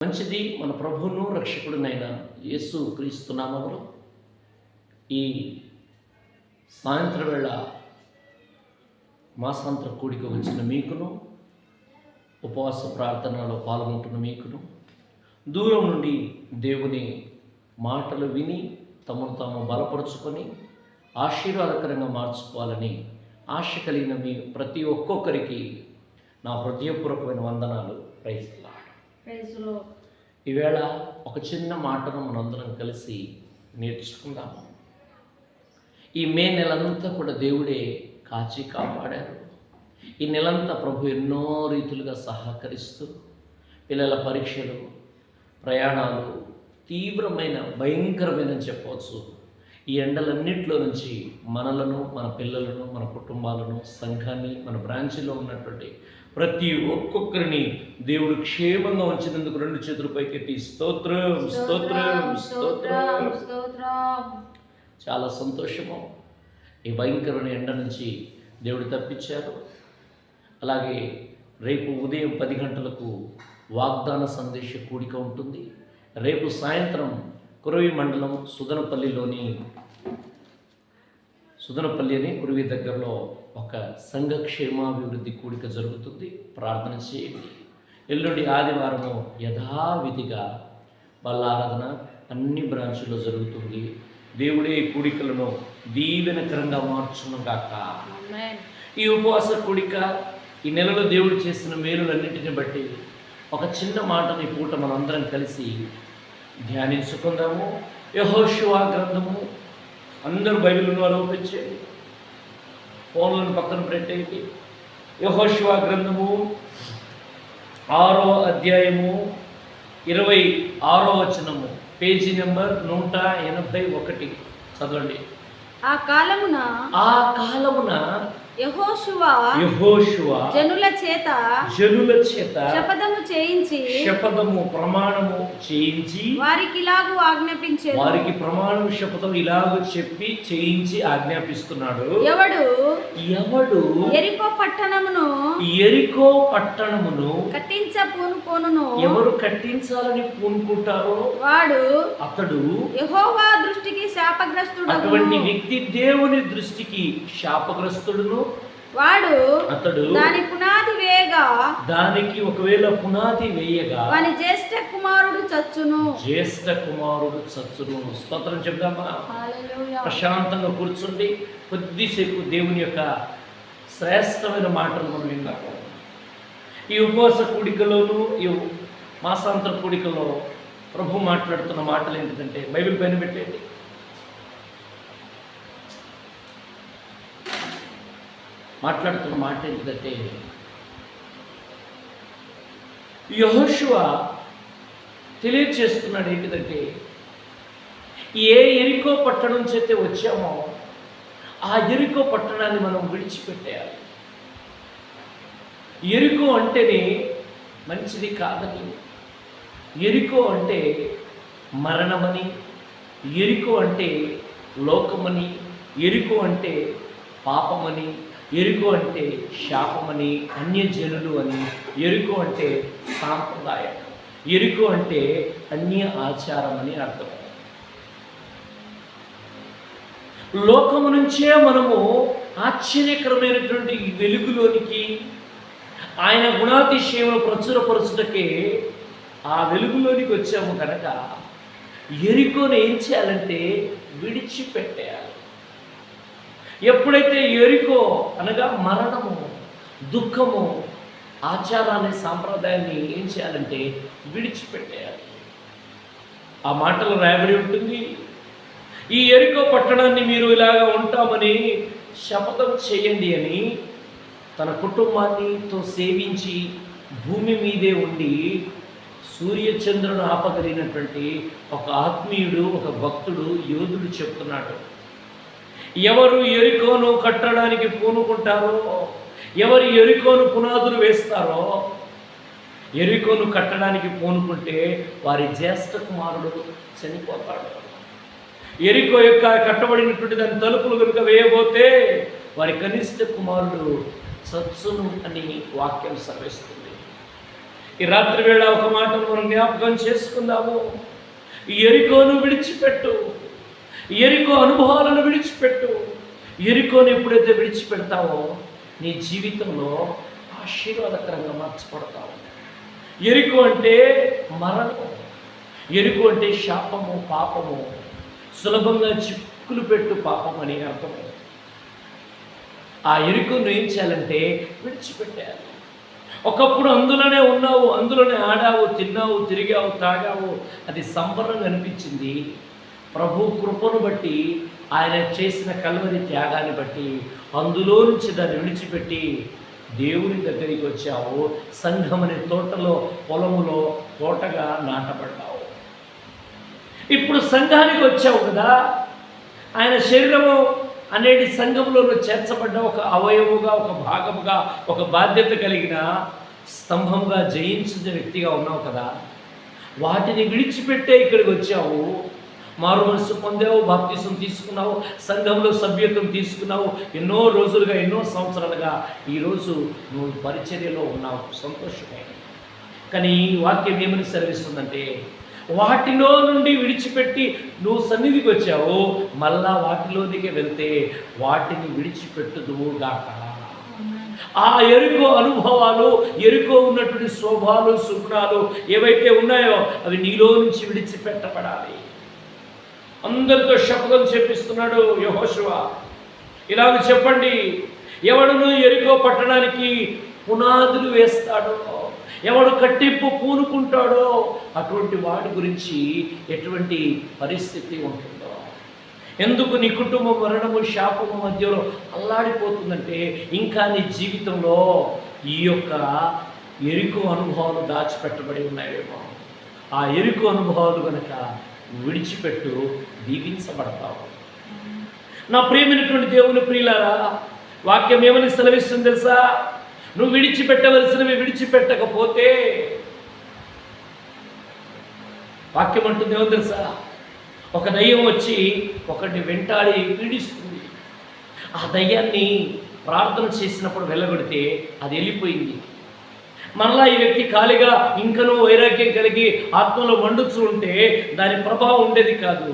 మంచిది మన ప్రభువును రక్షకుడునైన యేసు క్రీస్తునామములు ఈ సాయంత్రం వేళ మాసాంతర కూడిక వచ్చిన మీకును ఉపవాస ప్రార్థనలో పాల్గొంటున్న మీకును దూరం నుండి దేవుని మాటలు విని తమను తాము బలపరుచుకొని ఆశీర్వాదకరంగా మార్చుకోవాలని ఆశ కలిగిన మీ ప్రతి ఒక్కొక్కరికి నా హృదయపూర్వకమైన వందనాలు. ప్రయత్నాలు ప్రైజ్. ఈవేళ ఒక చిన్న మాటను మనందరం కలిసి నేర్చుకుందాము ఈ మే నెలంతా కూడా దేవుడే కాచి కాపాడారు. ఈ నెలంతా ప్రభు ఎన్నో రీతులుగా సహకరిస్తూ పిల్లల పరీక్షలు ప్రయాణాలు తీవ్రమైన భయంకరమైన చెప్పవచ్చు. ఈ ఎండలన్నింటిలో నుంచి మనలను మన పిల్లలను మన కుటుంబాలను సంఘాన్ని మన బ్రాంచ్లో ఉన్నటువంటి ప్రతి ఒక్కొక్కరిని దేవుడు క్షేమంగా ఉంచినందుకు రెండు చేతులు స్తోత్రం స్తోత్రం స్తోత్రం స్తోత్రం చాలా సంతోషము. ఈ భయంకరమైన ఎండ నుంచి దేవుడు తప్పించారు. అలాగే రేపు ఉదయం పది గంటలకు వాగ్దాన సందేశ కూడిక ఉంటుంది. రేపు సాయంత్రం కురవి మండలం సుదనపల్లిలోని సుదనపల్లి అని కురివి దగ్గరలో ఒక సంఘ క్షేమాభివృద్ధి కూడిక జరుగుతుంది. ప్రార్థన చేయండి. ఎల్లుండి ఆదివారము యథావిధిగా బల్లారాధన అన్ని బ్రాంచుల్లో జరుగుతుంది. దేవుడే ఈ కూడికలను దీవెనకరంగా మార్చును గాక. ఈ ఉపవాస కూడిక ఈ నెలలో దేవుడు చేసిన మేలులన్నింటిని బట్టి ఒక చిన్న మాటని పూట మనందరం కలిసి ధ్యానించుకుందాము. యహోశివా గ్రంథము అందరూ బైబిల్ వారు ఓపించేది ఫోన్లను పక్కన పెట్టేది యహోశివా గ్రంథము ఆరో అధ్యాయము ఇరవై ఆరో వచనము. పేజీ నెంబర్ నూట ఎనభై ఒకటి. చదవండి. ఆ కాలమున ఆ కాలమున యహోశువ జనుల చేత జనుల చేత శపథము చేయించి శపథము ప్రమాణము చేయించి వారికి ఇలాగు ఆజ్ఞాపించేది వారికి ప్రమాణం శపథం ఇలాగ చెప్పి చేయించి ఆజ్ఞాపిస్తున్నాడు. ఎవడు? ఎవడు? ఎరికో పట్టణమును ఎరికో పట్టణమును కట్టించ పూనుకోనును ఎవరు కట్టించాలని పూనుకుంటారో వాడు అతడు యెహోవా దృష్టికి శాపగ్రస్తుడు అటువంటి వ్యక్తి దేవుని దృష్టికి శాపగ్రస్తుడును వాడు అతడు దాని పునాది వేయగా దానికి ఒకవేళ పునాది వేయగా వాని జ్యేష్ఠ కుమారుడు చచ్చును. జ్యేష్ఠ కుమారుడు చచ్చును. స్తోత్రం చెప్దామా. ప్రశాంతంగా కూర్చుండి కొద్దిసేపు దేవుని యొక్క శ్రేష్టమైన మాటలు మనం విన్నాము ఈ ఉపవాస కూడికలోను ఈ మాసాంతర కూడికలో ప్రభు మాట్లాడుతున్న మాటలు ఏంటంటే బైబిల్ పైన పెట్టండి మాట్లాడుతున్న మాట ఎందుకంటే యహోశువ తెలియచేస్తున్నాడు ఏంటిదంటే ఏ ఎరికో పట్టణం చేతే వచ్చామో ఆ ఎరుకో పట్టణాన్ని మనం విడిచిపెట్టేయాలి. ఎరుకో అంటేనే మంచిది కాదని ఎరుకో అంటే మరణమని ఎరుకో అంటే లోకమని ఎరుకో అంటే పాపమని ఎరుకు అంటే శాపమని అన్యజనులు అని. ఎరుకు అంటే సాంప్రదాయం. ఎరుకు అంటే అన్య ఆచారం అని అర్థం. లోకము నుంచే మనము ఆశ్చర్యకరమైనటువంటి వెలుగులోనికి ఆయన గుణాతిశయములు ప్రచురపరచుటకే ఆ వెలుగులోనికి వచ్చాము కనుక ఎరుకోని ఏం చేయాలంటే విడిచిపెట్టేయాలి. ఎప్పుడైతే ఎరుకో అనగా మరణము దుఃఖము ఆచారాన్ని సాంప్రదాయాన్ని ఏం చేయాలంటే విడిచిపెట్టేయాలి. ఆ మాటలు రాయబడి ఉంటుంది ఈ ఎరుకో పట్టణాన్ని మీరు ఇలాగా ఉంటామని శపథం చేయండి అని తన కుటుంబాన్నితో సేవించి భూమి మీదే ఉండి సూర్యచంద్రుని ఆపగలిగినటువంటి ఒక ఆత్మీయుడు ఒక భక్తుడు యోధుడు చెప్తున్నాడు. ఎవరు ఎరుకోను కట్టడానికి పూనుకుంటారో ఎవరు ఎరుకోను పునాదులు వేస్తారో ఎరుకోను కట్టడానికి పూనుకుంటే వారి జ్యేష్ఠ కుమారుడు చనిపోతాడు. ఎరికో యొక్క కట్టబడినటువంటి దాని తలుపులు కనుక వేయబోతే వారి కనిష్ట కుమారుడు సత్సును అని వాక్యం సర్విస్తుంది ఈ రాత్రి వేళ ఒక మాట మనం జ్ఞాపకం చేసుకుందాము. ఈ ఎరికోను విడిచిపెట్టు. ఎరుకో అనుభవాలను విడిచిపెట్టు. ఎరుకోని ఎప్పుడైతే విడిచిపెడతావో నీ జీవితంలో ఆశీర్వాదకరంగా మార్చబడతావు. ఎరుకు అంటే మరణం ఎరుకు అంటే శాపము పాపము. సులభంగా చిక్కులు పెట్టు పాపం అని అర్థం. ఆ ఎరుకును ఏం చేయాలంటే విడిచిపెట్టాలి ఒకప్పుడు అందులోనే ఉన్నావు అందులోనే ఆడావు తిన్నావు తిరిగావు తాగావు. అది సంబరంగా అనిపించింది. ప్రభు కృపను బట్టి ఆయన చేసిన కల్వరి త్యాగాన్ని బట్టి అందులో నుంచి దాన్ని విడిచిపెట్టి దేవుని దగ్గరికి వచ్చావు. సంఘం అనే తోటలో పొలములో తోటగా నాటబడ్డావు. ఇప్పుడు సంఘానికి వచ్చావు కదా. ఆయన శరీరము అనేది సంఘంలో చేర్చబడ్డ ఒక అవయవుగా ఒక భాగముగా ఒక బాధ్యత కలిగిన స్తంభంగా జయించిన వ్యక్తిగా ఉన్నావు కదా. వాటిని విడిచిపెట్టే ఇక్కడికి వచ్చావు. మారు మనసు పొందావు బాప్తీసం తీసుకున్నావు సంఘంలో సభ్యత్వం తీసుకున్నావు. ఎన్నో రోజులుగా ఎన్నో సంవత్సరాలుగా ఈరోజు నువ్వు పరిచర్యలో ఉన్నావు. సంతోషమే. కానీ ఈ వాక్యం ఏమని సెలవిస్తుందంటే వాటిలో నుండి విడిచిపెట్టి నువ్వు సన్నిధికి వచ్చావు మళ్ళా వాటిలోనికి వెళ్తే వాటిని విడిచిపెట్టుదువుగాక ఆ ఎరుకో అనుభవాలు ఎరుకో ఉన్నటువంటి శోభాలు సుగుణాలు ఏవైతే ఉన్నాయో అవి నీలో నుంచి విడిచిపెట్టబడాలి. అందరితో శపథం చెప్పిస్తున్నాడు యహోశివ ఇలాగ చెప్పండి ఎవడును ఎరుకో పట్టడానికి పునాదులు వేస్తాడో ఎవడు కట్టింపు పూనుకుంటాడో అటువంటి వాడి గురించి ఎటువంటి పరిస్థితి ఉంటుందో? ఎందుకు నీ కుటుంబం మరణము శాపము మధ్యలో అల్లాడిపోతుందంటే ఇంకా నీ జీవితంలో ఈ యొక్క ఎరుకు అనుభవాలు దాచిపెట్టబడి ఉన్నాయేమో. ఆ ఎరుకు అనుభవాలు కనుక విడిచిపెట్టు దీవించబడతావు. నా ప్రేమైనటువంటి దేవుని ప్రియులారా వాక్యం ఏమని సెలవిస్తుంది తెలుసా? నువ్వు విడిచిపెట్టవలసినవి విడిచిపెట్టకపోతే వాక్యం అంటుంది ఏమో తెలుసా? ఒక దయ్యం వచ్చి ఒకరిని వెంటాడి పీడిస్తుంది. ఆ దయ్యాన్ని ప్రార్థన చేసినప్పుడు వెళ్ళగొడితే అది వెళ్ళిపోయింది. మరలా ఈ వ్యక్తి ఖాళీగా ఇంకనూ వైరాగ్యం కలిగి ఆత్మలో మండుచూ ఉంటే దాని ప్రభావం ఉండేది కాదు.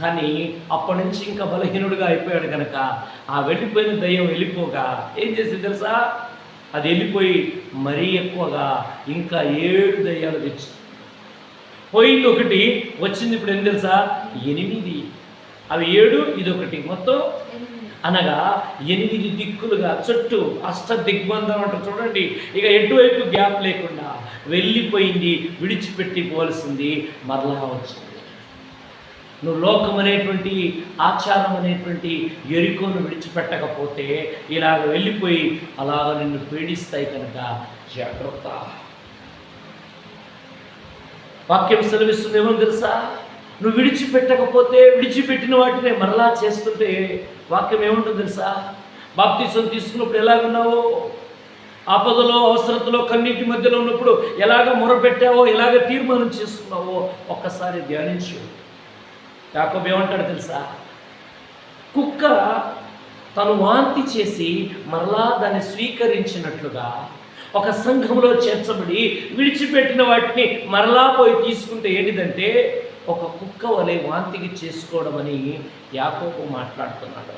కానీ అప్పటి నుంచి ఇంకా బలహీనుడిగా అయిపోయాడు కనుక ఆ వెళ్ళిపోయిన దయ్యం వెళ్ళిపోగా ఏం చేసింది తెలుసా? అది వెళ్ళిపోయి మరీ ఎక్కువగా ఇంకా ఏడు దయ్యాలు తెచ్చింది పోయింది ఒకటి వచ్చింది ఇప్పుడు ఏం తెలుసా? ఎనిమిది. అవి ఏడు ఇదొకటి. మొత్తం అనగా ఎనిమిది దిక్కులుగా చుట్టూ అష్ట దిగ్బంధం అంటారు చూడండి. ఇక ఎటువైపు గ్యాప్ లేకుండా వెళ్ళిపోయింది విడిచిపెట్టి పోవలసింది మరలా వచ్చింది. నువ్వు లోకం అనేటువంటి ఆచారం అనేటువంటి ఎరుకోను విడిచిపెట్టకపోతే ఇలాగ వెళ్ళిపోయి అలాగ నిన్ను పీడిస్తాయి కనుక జాగ్రత్త. వాక్యం సెలవిస్తుంది ఏమో తెలుసా? నువ్వు విడిచిపెట్టకపోతే విడిచిపెట్టిన వాటినే మరలా చేస్తుంటే వాక్యం ఏముంటుంది తెలుసా? బాప్తీసం తీసుకున్నప్పుడు ఎలాగున్నావో? ఆపదలో అవసరతలో కన్నీటి మధ్యలో ఉన్నప్పుడు ఎలాగ మొరపెట్టావో ఎలాగ తీర్మానం చేసుకున్నావో ఒక్కసారి ధ్యానించు. యాకోబు ఏమంటాడు తెలుసా? కుక్క తను వాంతి చేసి మరలా దాన్ని స్వీకరించినట్లుగా ఒక సంఘంలో చేర్చబడి విడిచిపెట్టిన వాటిని మరలా పోయి తీసుకుంటే ఏంటిదంటే ఒక కుక్క వలె వాంతికి చేసుకోవడం అని యాకోపు మాట్లాడుతున్నాడు.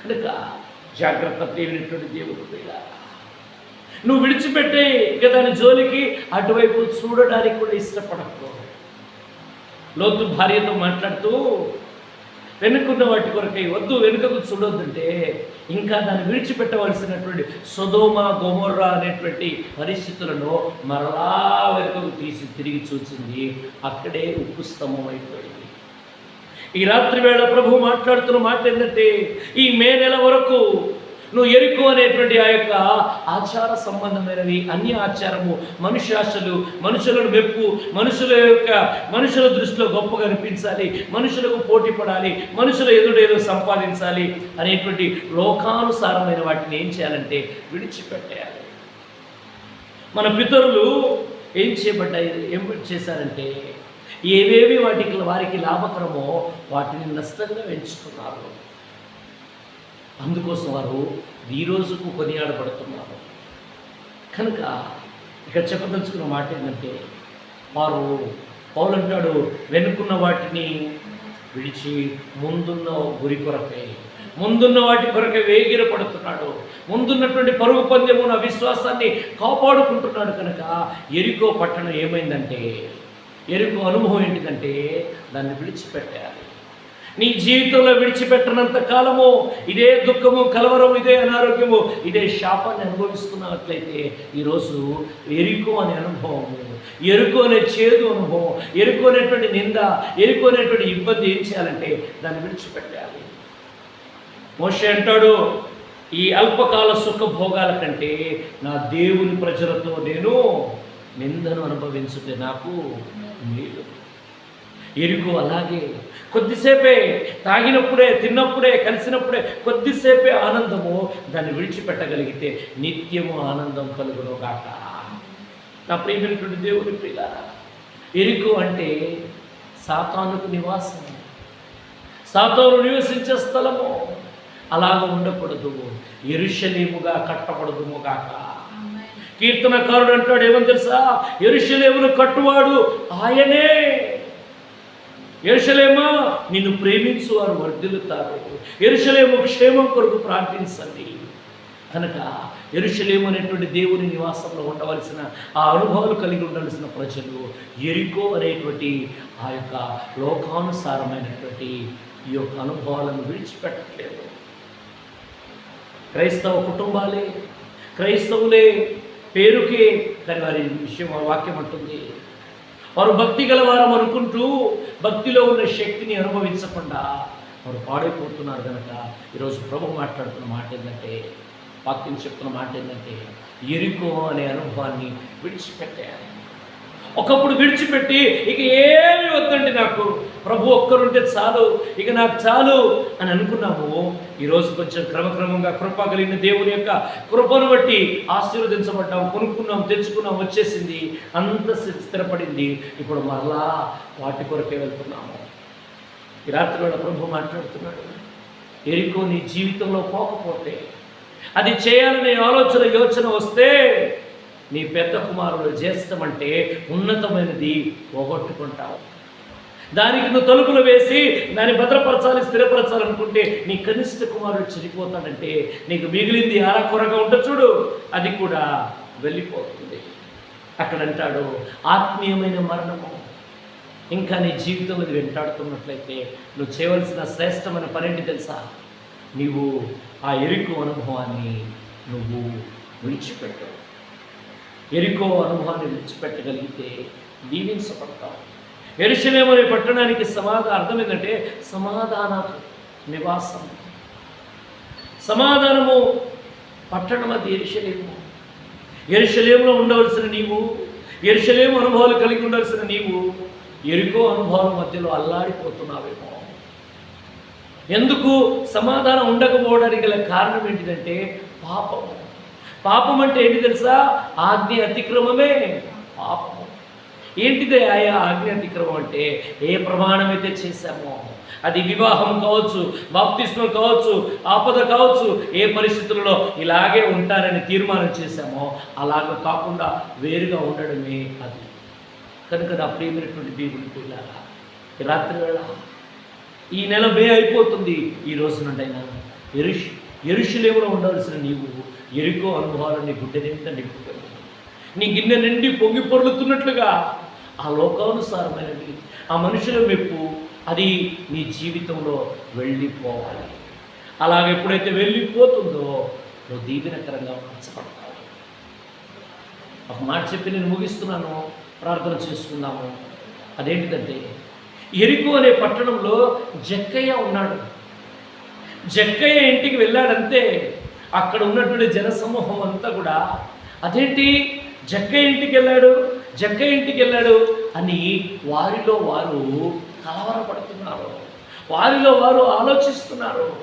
కనుక జాగ్రత్త ప్రేమినటువంటి దేవుడు నువ్వు విడిచిపెట్టే ఇక దాని జోలికి అటువైపు చూడడానికి కూడా ఇష్టపడకు. లోతు భార్యతో మాట్లాడుతూ వెనుకున్న వాటి కొరకై వద్దు వెనుకకు చూడొద్దంటే ఇంకా దాన్ని విడిచిపెట్టవలసినటువంటి సొదోమ గొమొర్రా అనేటువంటి పరిస్థితులను మరలా వెనుకకు తీసి తిరిగి చూసింది. అక్కడే ఉప్పు స్తంభం అయిపోయింది. ఈ రాత్రి వేళ ప్రభు మాట్లాడుతున్న మాట ఏంటంటే ఈ మే నెల వరకు నువ్వు ఎరుకు అనేటువంటి ఆ యొక్క ఆచార సంబంధమైనవి అన్ని ఆచారము. మనుష్యాశలు మనుషులను మెప్పు మనుషుల యొక్క మనుషుల దృష్టిలో గొప్పగా అనిపించాలి మనుషులకు పోటీ పడాలి మనుషుల ఎదుడేదో సంపాదించాలి అనేటువంటి లోకానుసారమైన వాటిని ఏం చేయాలంటే విడిచిపెట్టేయాలి. మన పితరులు ఏం చేయబడ్డాయి ఏం చేశారంటే ఏవేవి వాటికి వారికి లాభకరమో వాటిని నష్టంగా ఎంచుకున్నారు. అందుకోసం వారు ఈ రోజుకు కొనియాడబడుతున్నారు కనుక ఇక్కడ చెప్పదలుచుకున్న మాట ఏంటంటే వారు పౌలు అంటాడు వెనుకున్న వాటిని విడిచి ముందున్న గురి కొరకే. ముందున్న వాటి కొరకే వేగిర పడుతున్నాడు ముందున్నటువంటి పరుగు పందెము నా విశ్వాసాన్ని కాపాడుకుంటున్నాడు కనుక ఎరికో పట్టణం ఏమైందంటే ఎరుకో అనుభవం ఏంటిదంటే దాన్ని విడిచిపెట్టారు. నీ జీవితంలో విడిచిపెట్టనంత కాలము ఇదే దుఃఖము కలవరం ఇదే అనారోగ్యము ఇదే శాపాన్ని అనుభవిస్తున్నట్లయితే ఈరోజు ఎరుకు అనే అనుభవము ఎరుకు అనే చేదు అనుభవం ఎరుకు అనేటువంటి నింద ఎరుకు అనేటువంటి ఇబ్బంది ఏం చేయాలంటే దాన్ని విడిచిపెట్టాలి మోషే అంటాడు ఈ అల్పకాల సుఖ భోగాల కంటే నా దేవుని ప్రజలతో నేను నిందను అనుభవించుటే నాకు మేలు. ఎరుకు అలాగే కొద్దిసేపే తాగినప్పుడే తిన్నప్పుడే కలిసినప్పుడే కొద్దిసేపే ఆనందము దాన్ని విడిచిపెట్టగలిగితే నిత్యము ఆనందం కలుగును కాక నా ప్రియమైనటువంటి దేవుని ప్రియులారా ఎరుకు అంటే సాతానుకు నివాసం. సాతాను నివసించే స్థలము అలాగ ఉండకూడదు ఎరుషలేముగా కట్టబడదుము కాక కీర్తనకారుడు అంటాడు ఏమని తెలుసా? ఎరుషలేమును కట్టువాడు ఆయనే. ఎరుషలేమా నిన్ను ప్రేమించు వారు వర్ధిల్లుతారు. ఎరుషలేము క్షేమం కొరకు ప్రార్థించండి. కనుక ఎరుషలేము అనేటువంటి దేవుని నివాసంలో ఉండవలసిన ఆ అనుభవాలు కలిగి ఉండవలసిన ప్రజలు ఎరికో అనేటువంటి ఆ యొక్క లోకానుసారమైనటువంటి ఈ యొక్క అనుభవాలను విడిచిపెట్టట్లేదు. క్రైస్తవ కుటుంబాలే క్రైస్తవులే పేరుకే కానీ వారి విషయం ఆ వాక్యం అంటుంది. వారు భక్తి గలవారం అనుకుంటూ భక్తిలో ఉన్న శక్తిని అనుభవించకుండా వారు పాడైపోతున్నారు కనుక ఈరోజు ప్రభు మాట్లాడుతున్న మాట ఏంటంటే వాక్యం చెప్తున్న మాట ఏంటంటే ఎరుకో అనే అనుభవాన్ని విడిచిపెట్టాలి ఒకప్పుడు విడిచిపెట్టి ఇక ఏమి వద్దండి నాకు. ప్రభు ఒక్కరుంటే చాలు ఇక నాకు చాలు అని అనుకున్నాము. ఈరోజు కొంచెం క్రమక్రమంగా కృప కలిగిన దేవుని యొక్క కృపను బట్టి ఆశీర్వదించబడ్డాం కొనుక్కున్నాం తెచ్చుకున్నాం వచ్చేసింది. అంత స్థి- స్థిరపడింది. ఇప్పుడు మరలా వాటి కొరకే వెళ్తున్నాము. ఈ రాత్రి వేళ ప్రభు మాట్లాడుతున్నాడు. ఎరికో నీ జీవితంలో పోకపోతే అది చేయాలనే ఆలోచన యోచన వస్తే నీ పెద్ద కుమారుడు చేస్తామంటే ఉన్నతమైనది పోగొట్టుకుంటావు. దానికి నువ్వు తలుపులు వేసి దాన్ని భద్రపరచాలి స్థిరపరచాలనుకుంటే నీ కనిష్ట కుమారుడు చనిపోతాడంటే నీకు మిగిలింది ఆరకొరగా ఉంటుంది చూడు అది కూడా వెళ్ళిపోతుంది. అక్కడ అంటాడు ఆత్మీయమైన మరణము. ఇంకా నీ జీవితం ఇది వెంటాడుతున్నట్లయితే నువ్వు చేయవలసిన శ్రేష్టమైన పనేంటి తెలుసా? నీవు ఆ ఎరుకు అనుభవాన్ని నువ్వు విడిచిపెట్టవు. ఎరుకో అనుభవాన్ని విడిచిపెట్టగలిగితే దీవించబడతావు ఎరుషలేమనే పట్టణానికి సమాధానం అర్థం ఏంటంటే సమాధాన నివాసం. సమాధానము పట్టణం అది ఎరుషలేము. ఎరుషలేములో ఉండవలసిన నీవు ఎరుషలేము అనుభవాలు కలిగి ఉండాల్సిన నీవు ఎరుకో అనుభవాల మధ్యలో అల్లాడిపోతున్నావేమో. ఎందుకు సమాధానం ఉండకపోవడానికి గల కారణం ఏంటిదంటే పాపము. పాపం అంటే ఏంటి తెలుసా? ఆజ్ఞ అతిక్రమమే పాపము. ఏంటిదే ఆయా ఆజ్ఞ అతిక్రమం అంటే? ఏ ప్రమాణం అయితే చేశామో అది వివాహం కావచ్చు బాప్తిస్మం కావచ్చు ఆపద కావచ్చు ఏ పరిస్థితుల్లో ఇలాగే ఉంటారని తీర్మానం చేశామో అలాగ కాకుండా వేరుగా ఉండడమే అది. కనుక నా ప్రియమైనటువంటి దేవుని పిల్లారా ఈ రాత్రి వేళ ఈ నెల మే అయిపోతుంది ఈ రోజు నుండైనా. ఎరుష్ ఎరుషులేములో ఉండవలసిన నీవు ఎరుకో అనుభవాలు నీ గుడ్డె నిండా నింపుకొని నీ గిన్నె నిండి పొంగి పొరులుతున్నట్లుగా ఆ లోకానుసారమైనది. ఆ మనుషుల మెప్పు అది నీ జీవితంలో వెళ్ళిపోవాలి. అలాగ ఎప్పుడైతే వెళ్ళిపోతుందో నువ్వు దీవెనకరంగా మార్చబడతావు. ఒక మాట చెప్పి నేను ముగిస్తున్నాను ప్రార్థన చేసుకుందాము. అదేంటిదంటే ఎరుకు అనే పట్టణంలో జక్కయ్య ఉన్నాడు. జక్కయ్య ఇంటికి వెళ్ళాడంతే అక్కడ ఉన్నటువంటి జనసమూహం అంతా కూడా అదేంటి? జక్కయ్య ఇంటికి వెళ్ళాడు? జగ్గ ఇంటికి వెళ్ళాడు అని వారిలో వారు కలవరపడుతున్నారు. వారిలో వారు ఆలోచిస్తున్నారు.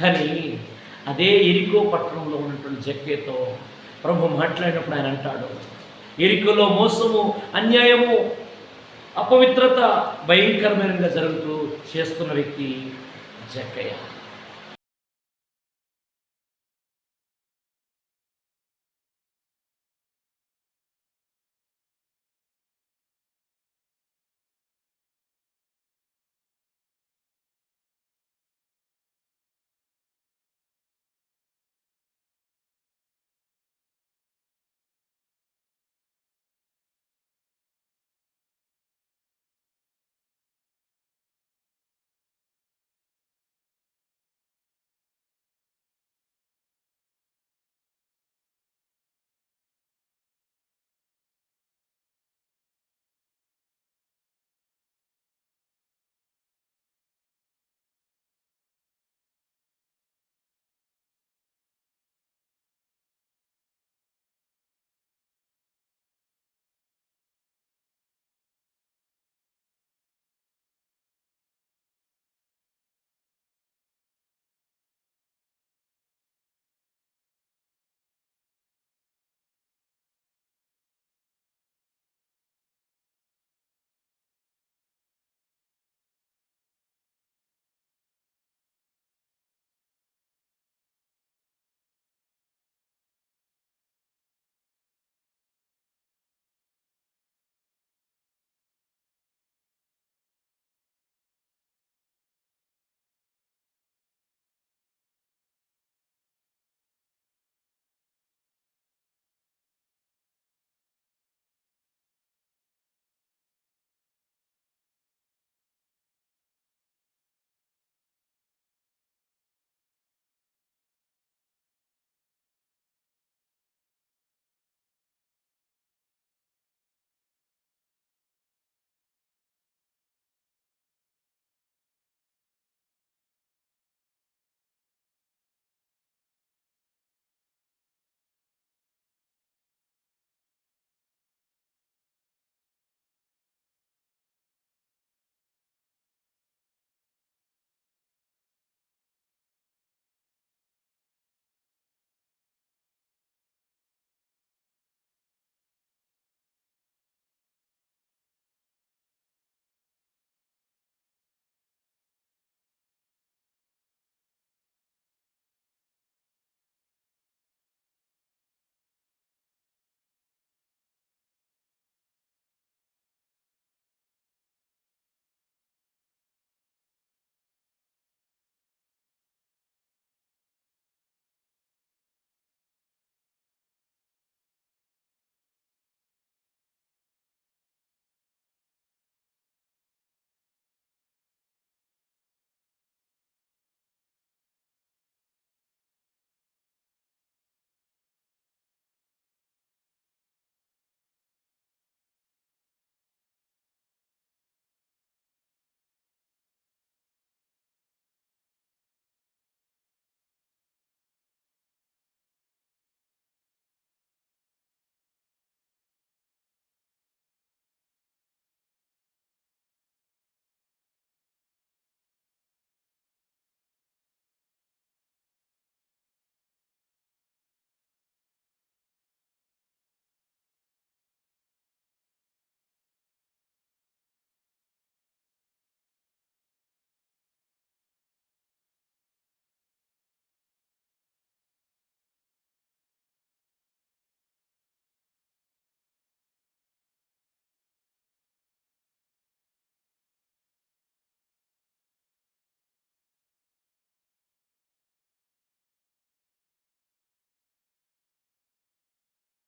కానీ అదే ఎరికో పట్టణంలో ఉన్నటువంటి జక్కేతో ప్రభు మాట్లాడినప్పుడు ఆయన అంటాడు ఎరికోలో మోసము అన్యాయము అపవిత్రత భయంకరమైనగా జరుగుతూ చేస్తున్న వ్యక్తి జక్కయ్య